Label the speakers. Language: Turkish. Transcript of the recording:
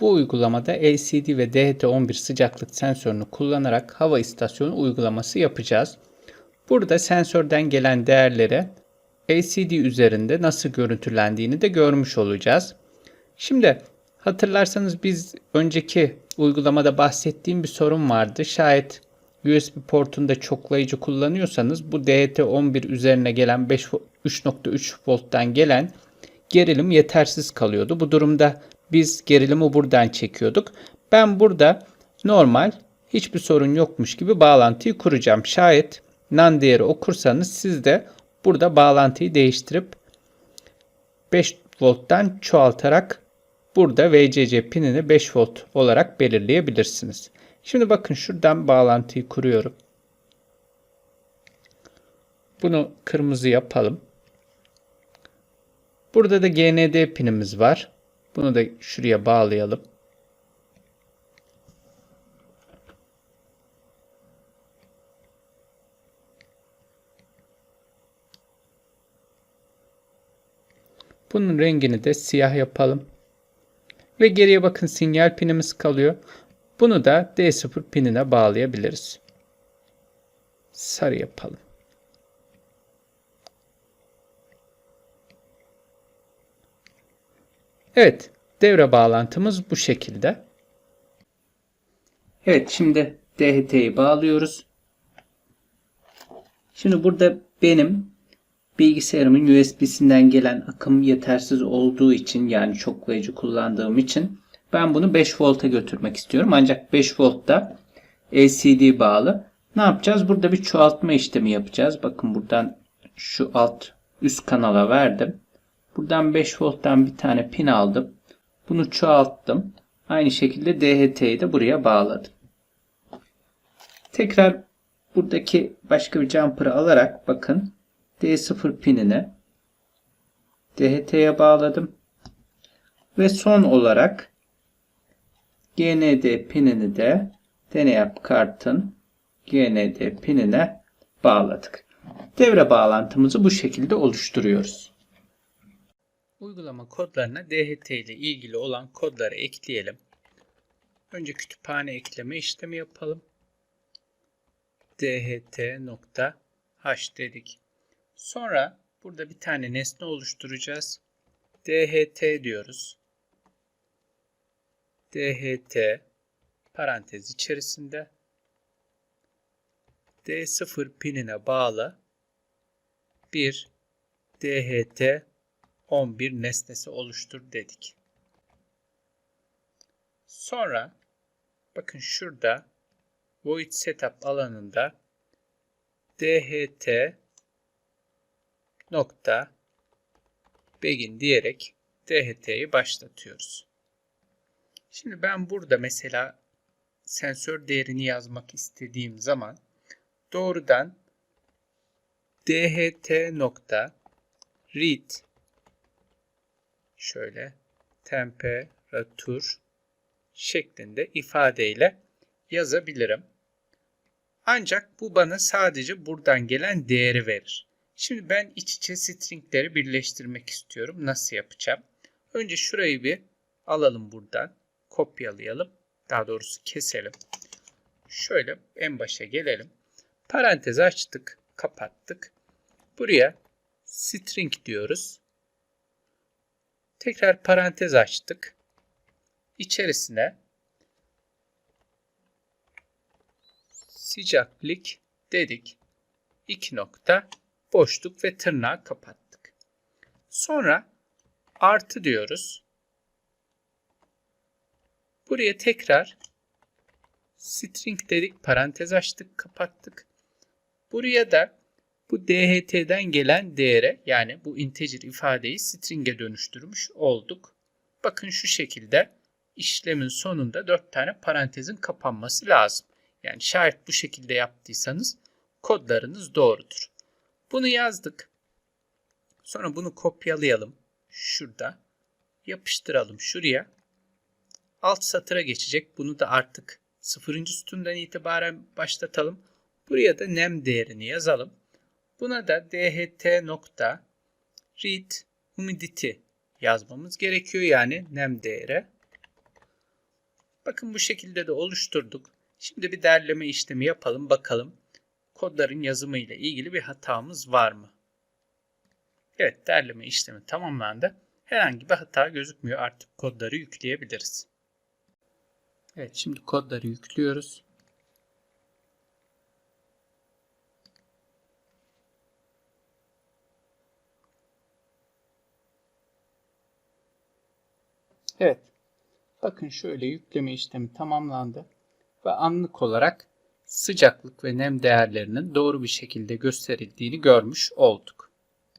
Speaker 1: Bu uygulamada LCD ve DHT11 sıcaklık sensörünü kullanarak hava istasyonu uygulaması yapacağız. Burada sensörden gelen değerlere LCD üzerinde nasıl görüntülendiğini de görmüş olacağız. Şimdi hatırlarsanız biz önceki uygulamada bahsettiğim bir sorun vardı. Şayet USB portunda çoklayıcı kullanıyorsanız bu DHT11 üzerine gelen 5 3.3 volttan gelen gerilim yetersiz kalıyordu. Bu durumda biz gerilimi buradan çekiyorduk. Ben burada normal hiçbir sorun yokmuş gibi bağlantıyı kuracağım. Şayet NAND değeri okursanız siz de burada bağlantıyı değiştirip 5 volttan çoğaltarak burada VCC pinini 5 volt olarak belirleyebilirsiniz. Şimdi bakın şuradan bağlantıyı kuruyorum. Bunu kırmızı yapalım. Burada da GND pinimiz var. Bunu da şuraya bağlayalım. Bunun rengini de siyah yapalım. Ve geriye bakın sinyal pinimiz kalıyor. Bunu da D0 pinine bağlayabiliriz. Sarı yapalım. Evet, devre bağlantımız bu şekilde. Evet, şimdi DHT'yi bağlıyoruz. Şimdi burada benim bilgisayarımın USB'sinden gelen akım yetersiz olduğu için yani çoklayıcı kullandığım için ben bunu 5 volta götürmek istiyorum. Ancak 5 voltta LCD bağlı. Ne yapacağız? Burada bir çoğaltma işlemi yapacağız. Bakın buradan şu alt üst kanala verdim. Buradan 5 volttan bir tane pin aldım. Bunu çoğalttım. Aynı şekilde DHT'yi de buraya bağladım. Tekrar buradaki başka bir jumper'ı alarak bakın D0 pinine DHT'ye bağladım. Ve son olarak GND pinini de deneyap kartın GND pinine bağladık. Devre bağlantımızı bu şekilde oluşturuyoruz. Uygulama kodlarına DHT ile ilgili olan kodları ekleyelim. Önce kütüphane ekleme işlemi yapalım. dht.h dedik. Sonra burada bir tane nesne oluşturacağız. dht diyoruz. dht parantez içerisinde D0 pinine bağlı bir DHT 11 nesnesi oluştur dedik. Sonra bakın şurada void setup alanında dht nokta begin diyerek DHT'yi başlatıyoruz. Şimdi ben burada mesela sensör değerini yazmak istediğim zaman doğrudan dht nokta read şöyle temperatür şeklinde ifadeyle yazabilirim. Ancak bu bana sadece buradan gelen değeri verir. Şimdi ben iç içe stringleri birleştirmek istiyorum. Nasıl yapacağım? Önce şurayı bir alalım buradan. Kopyalayalım. Daha doğrusu keselim. Şöyle en başa gelelim. Parantez açtık, kapattık. Buraya string diyoruz. Tekrar parantez açtık. İçerisine sıcaklık dedik. İki nokta boşluk ve tırnağı kapattık. Sonra artı diyoruz. Buraya tekrar string dedik, parantez açtık, kapattık. Buraya da bu DHT'den gelen değere yani bu integer ifadeyi string'e dönüştürmüş olduk. Bakın şu şekilde işlemin sonunda 4 tane parantezin kapanması lazım. Yani şayet bu şekilde yaptıysanız kodlarınız doğrudur. Bunu yazdık. Sonra bunu kopyalayalım. Şurada. Yapıştıralım şuraya. Alt satıra geçecek. Bunu da artık sıfırıncı sütundan itibaren başlatalım. Buraya da nem değerini yazalım. Buna da dht nokta read humidity yazmamız gerekiyor yani nem değeri. Bakın bu şekilde de oluşturduk. Şimdi bir derleme işlemi yapalım bakalım kodların yazımı ile ilgili bir hatamız var mı? Evet derleme işlemi tamamlandı. Herhangi bir hata gözükmüyor. Artık kodları yükleyebiliriz. Evet şimdi kodları yüklüyoruz. Evet. Bakın şöyle yükleme işlemi tamamlandı ve anlık olarak sıcaklık ve nem değerlerinin doğru bir şekilde gösterildiğini görmüş olduk.